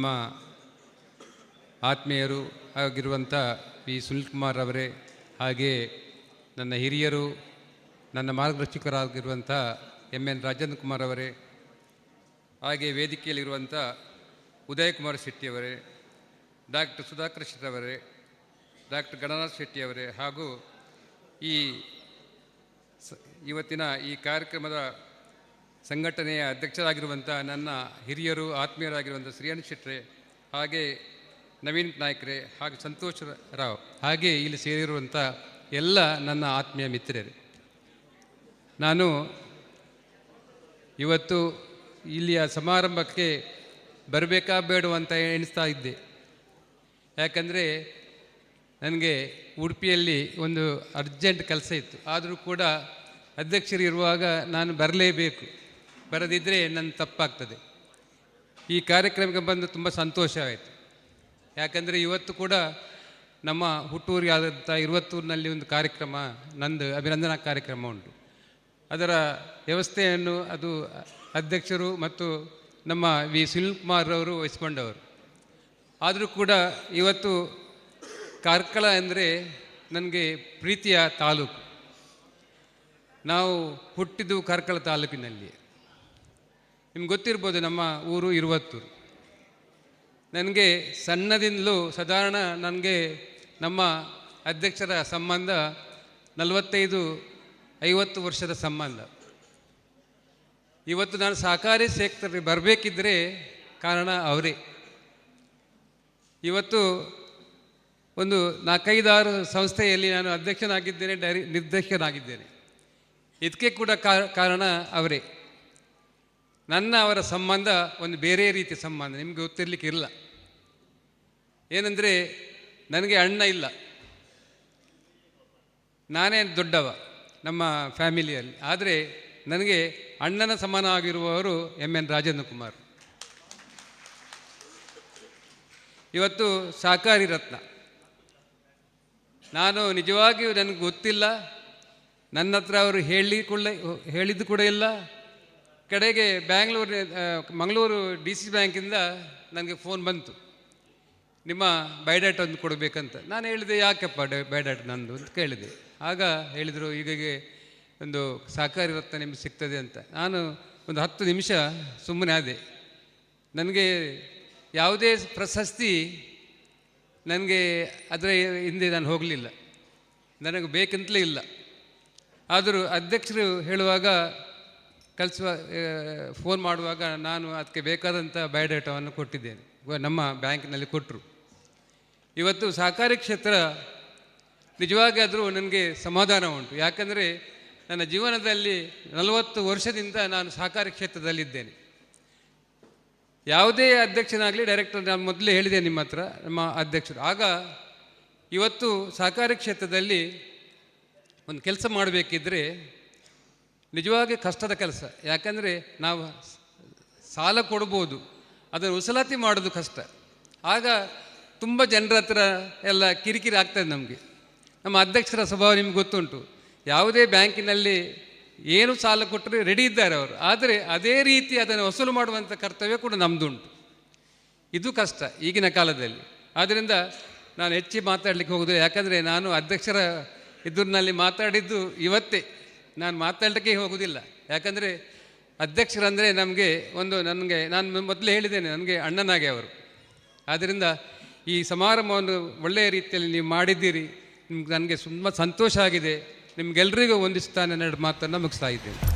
ನಮ್ಮ ಆತ್ಮೀಯರು ಆಗಿರುವಂಥ ಪಿ. ಸುನೀಲ್ ಕುಮಾರ್ ಅವರೇ, ಹಾಗೆ ನನ್ನ ಹಿರಿಯರು, ನನ್ನ ಮಾರ್ಗದರ್ಶಕರಾಗಿರುವಂಥ ಎಂ ಎನ್. ರಾಜೇಂದ್ರ ಕುಮಾರ್ ಅವರೇ, ಹಾಗೆ ವೇದಿಕೆಯಲ್ಲಿರುವಂಥ ಉದಯ್ ಕುಮಾರ್ ಶೆಟ್ಟಿಯವರೇ ಡಾಕ್ಟರ್ ಸುಧಾಕರ್ ಶೆಟ್ಟಿಯವರೇ ಡಾಕ್ಟರ್ ಗಣನಾಥ್ ಶೆಟ್ಟಿಯವರೇ ಹಾಗೂ ಈ ಇವತ್ತಿನ ಈ ಕಾರ್ಯಕ್ರಮದ ಸಂಘಟನೆಯ ಅಧ್ಯಕ್ಷರಾಗಿರುವಂಥ ನನ್ನ ಹಿರಿಯರು, ಆತ್ಮೀಯರಾಗಿರುವಂಥ ಶ್ರೀಯನ್ ಶೆಟ್ರೆ ಹಾಗೆ ನವೀನ್ ನಾಯ್ಕರೆ, ಹಾಗೆ ಸಂತೋಷ್ ರಾವ್, ಹಾಗೆ ಇಲ್ಲಿ ಸೇರಿರುವಂಥ ಎಲ್ಲ ನನ್ನ ಆತ್ಮೀಯ ಮಿತ್ರರೇ. ನಾನು ಇವತ್ತು ಇಲ್ಲಿಯ ಸಮಾರಂಭಕ್ಕೆ ಬರಬೇಕಾ ಬೇಡವ ಅಂತ ಎಣಿಸ್ತಾ ಇದ್ದೆ. ಯಾಕಂದರೆ ನನಗೆ ಉಡುಪಿಯಲ್ಲಿ ಒಂದು ಅರ್ಜೆಂಟ್ ಕೆಲಸ ಇತ್ತು. ಆದರೂ ಕೂಡ ಅಧ್ಯಕ್ಷರು ಇರುವಾಗ ನಾನು ಬರಲೇಬೇಕು. ಬರದಿದ್ದರೆ ನನ್ನ ತಪ್ಪಾಗ್ತದೆ. ಈ ಕಾರ್ಯಕ್ರಮಕ್ಕೆ ಬಂದು ತುಂಬ ಸಂತೋಷವಾಯಿತು ಯಾಕಂದರೆ ಇವತ್ತು ಕೂಡ ನಮ್ಮ ಹುಟ್ಟೂರಿಗೆ ಆದಂಥ ಇರುವತ್ತೂರಿನಲ್ಲಿ ಒಂದು ಕಾರ್ಯಕ್ರಮ, ನಂದು ಅಭಿನಂದನಾ ಕಾರ್ಯಕ್ರಮ ಉಂಟು. ಅದರ ವ್ಯವಸ್ಥೆಯನ್ನು ಅದು ಅಧ್ಯಕ್ಷರು ಮತ್ತು ನಮ್ಮ ವಿ. ಸುನಿಲ್ ಕುಮಾರ್ ಅವರು ವಹಿಸ್ಕೊಂಡವರು. ಆದರೂ ಕೂಡ ಇವತ್ತು ಕಾರ್ಕಳ ಅಂದರೆ ನನಗೆ ಪ್ರೀತಿಯ ತಾಲೂಕು. ನಾವು ಹುಟ್ಟಿದ್ದು ಕಾರ್ಕಳ ತಾಲೂಕಿನಲ್ಲಿ. ನಿಮ್ಗೆ ಗೊತ್ತಿರ್ಬೋದು ನಮ್ಮ ಊರು ಇರುವತ್ತೂರು ನನಗೆ ಸಣ್ಣದಿಂದಲೂ ಸಾಧಾರಣ ನನಗೆ ನಮ್ಮ ಅಧ್ಯಕ್ಷರ ಸಂಬಂಧ ನಲವತ್ತೈದು, ಐವತ್ತು ವರ್ಷದ ಸಂಬಂಧ. ಇವತ್ತು ನಾನು ಸಹಕಾರಿ ಸೆಕ್ಟರ್ಗೆ ಬರಬೇಕಿದ್ರೆ ಕಾರಣ ಅವರೇ. ಇವತ್ತು ಒಂದು ನಾಲ್ಕೈದಾರು ಸಂಸ್ಥೆಯಲ್ಲಿ ನಾನು ಅಧ್ಯಕ್ಷನಾಗಿದ್ದೇನೆ, ಡೈರಿ ನಿರ್ದೇಶಕನಾಗಿದ್ದೇನೆ. ಇದಕ್ಕೆ ಕೂಡ ಕಾರಣ ಅವರೇ. ನನ್ನ ಅವರ ಸಂಬಂಧ ಒಂದು ಬೇರೆ ರೀತಿ ಸಂಬಂಧ, ನಿಮಗೆ ಗೊತ್ತಿರಲಿಕ್ಕೆ ಇಲ್ಲ. ಏನಂದರೆ, ನನಗೆ ಅಣ್ಣ ಇಲ್ಲ. ನಾನೇ ದೊಡ್ಡವ ನಮ್ಮ ಫ್ಯಾಮಿಲಿಯಲ್ಲಿ. ಆದರೆ ನನಗೆ ಅಣ್ಣನ ಸಮಾನ ಆಗಿರುವವರು ಎಂ ಎನ್ ರಾಜೇಂದ್ರ ಕುಮಾರ್ ಇವತ್ತು ಸಹಕಾರಿ ರತ್ನ. ನಾನು ನಿಜವಾಗಿಯೂ ನನಗೆ ಗೊತ್ತಿಲ್ಲ. ನನ್ನ ಹತ್ರ ಅವರು ಹೇಳಿ ಕೂಡ ಹೇಳಿದ್ದು ಕೂಡ ಇಲ್ಲ. ಕಡೆಗೆ ಬ್ಯಾಂಗ್ಳೂರಿನ ಮಂಗಳೂರು ಡಿ ಸಿ ಬ್ಯಾಂಕಿಂದ ನನಗೆ ಫೋನ್ ಬಂತು. ನಿಮ್ಮ ಬಯೋಡಾಟ ಒಂದು ಕೊಡಬೇಕಂತ. ನಾನು ಹೇಳಿದೆ, ಯಾಕಪ್ಪ ಬಯೋಡಾಟ ನಂದು? ಅಂತ ಕೇಳಿದೆ. ಆಗ ಹೇಳಿದರು, ಈಗಿಗೆ ಒಂದು ಸಹಕಾರಿ ರತ್ನ ನಿಮಗೆ ಸಿಗ್ತದೆ ಅಂತ. ನಾನು ಒಂದು ಹತ್ತು ನಿಮಿಷ ಸುಮ್ಮನೆ ಆದೆ. ನನಗೆ ಯಾವುದೇ ಪ್ರಶಸ್ತಿ ನನಗೆ ಅದರ ಹಿಂದೆ ನಾನು ಹೋಗಲಿಲ್ಲ. ನನಗೆ ಬೇಕಂತಲೇ ಇಲ್ಲ. ಆದರೂ ಅಧ್ಯಕ್ಷರು ಹೇಳುವಾಗ ಕಲಿಸುವ ಫೋನ್ ಮಾಡುವಾಗ ನಾನು ಅದಕ್ಕೆ ಬೇಕಾದಂಥ ಬಯೋಡೇಟಾವನ್ನು ಕೊಟ್ಟಿದ್ದೇನೆ. ನಮ್ಮ ಬ್ಯಾಂಕಿನಲ್ಲಿ ಕೊಟ್ಟರು ಇವತ್ತು ಸಹಕಾರಿ ಕ್ಷೇತ್ರ ನಿಜವಾಗಿ ಆದರೂ ನನಗೆ ಸಮಾಧಾನ ಉಂಟು. ಯಾಕಂದರೆ ನನ್ನ ಜೀವನದಲ್ಲಿ ನಲವತ್ತು ವರ್ಷದಿಂದ ನಾನು ಸಹಕಾರಿ ಕ್ಷೇತ್ರದಲ್ಲಿದ್ದೇನೆ. ಯಾವುದೇ ಅಧ್ಯಕ್ಷನಾಗಲಿ ಡೈರೆಕ್ಟರ್ ನಾನು ಮೊದಲೇ ಹೇಳಿದೆ ನಿಮ್ಮ ಹತ್ರ, ನಮ್ಮ ಅಧ್ಯಕ್ಷರು. ಆಗ ಇವತ್ತು ಸಹಕಾರಿ ಕ್ಷೇತ್ರದಲ್ಲಿ ಒಂದು ಕೆಲಸ ಮಾಡಬೇಕಿದ್ರೆ ನಿಜವಾಗಿ ಕಷ್ಟದ ಕೆಲಸ. ಯಾಕಂದರೆ ನಾವು ಸಾಲ ಕೊಡ್ಬೋದು, ಅದನ್ನು ವಸೂಲಾತಿ ಮಾಡೋದು ಕಷ್ಟ. ಆಗ ತುಂಬ ಜನರ ಹತ್ರ ಎಲ್ಲ ಕಿರಿಕಿರಿ ಆಗ್ತದೆ ನಮಗೆ. ನಮ್ಮ ಅಧ್ಯಕ್ಷರ ಸ್ವಭಾವ ನಿಮ್ಗೆ ಗೊತ್ತುಂಟು. ಯಾವುದೇ ಬ್ಯಾಂಕಿನಲ್ಲಿ ಏನು ಸಾಲ ಕೊಟ್ಟರೆ ರೆಡಿ ಇದ್ದಾರೆ ಅವರು. ಆದರೆ ಅದೇ ರೀತಿ ಅದನ್ನು ವಸೂಲು ಮಾಡುವಂಥ ಕರ್ತವ್ಯ ಕೂಡ ನಮ್ಮದುಂಟು ಇದು ಕಷ್ಟ ಈಗಿನ ಕಾಲದಲ್ಲಿ. ಆದ್ದರಿಂದ ನಾನು ಹೆಚ್ಚಿ ಮಾತಾಡಲಿಕ್ಕೆ ಹೋಗೋದಿಲ್ಲ. ಯಾಕಂದರೆ ನಾನು ಅಧ್ಯಕ್ಷರ ಎದುರಿನಲ್ಲಿ ಮಾತಾಡಿದ್ದು ಇವತ್ತೇ. ನಾನು ಮಾತಾಡಲಿಕ್ಕೆ ಹೋಗುವುದಿಲ್ಲ ಯಾಕಂದರೆ ಅಧ್ಯಕ್ಷರಂದರೆ ನಮಗೆ ಒಂದು ನನಗೆ, ನಾನು ಮೊದಲೇ ಹೇಳಿದ್ದೇನೆ, ನನಗೆ ಅಣ್ಣನಾಗೆ ಅವರು. ಆದ್ದರಿಂದ ಈ ಸಮಾರಂಭವನ್ನು ಒಳ್ಳೆಯ ರೀತಿಯಲ್ಲಿ ನೀವು ಮಾಡಿದ್ದೀರಿ. ನಿಮ್ಗೆ ನನಗೆ ತುಂಬ ಸಂತೋಷ ಆಗಿದೆ. ನಿಮ್ಗೆಲ್ರಿಗೂ ಒಂದಿಸ್ತಾನೆ ಎರಡು ಮಾತನ್ನು ಮುಗಿಸ್ತಾ ಇದ್ದೇನೆ.